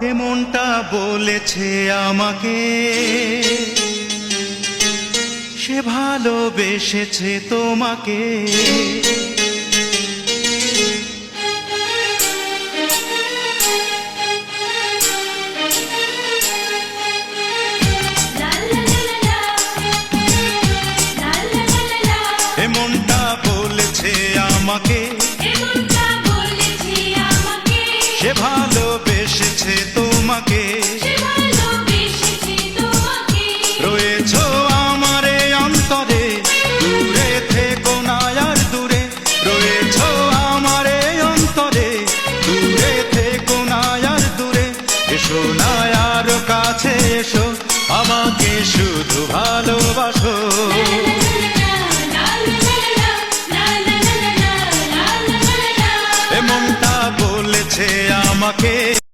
এমনটা বলেছে আমাকে। সে ভালোবেসেছে তোমাকে। এমনটা বলেছে আমাকে। সে ভালোবেসেছে এসো না আর কাছে এসো আমাকে শুধু ভালোবাসো। এমনটা বলেছে আমাকে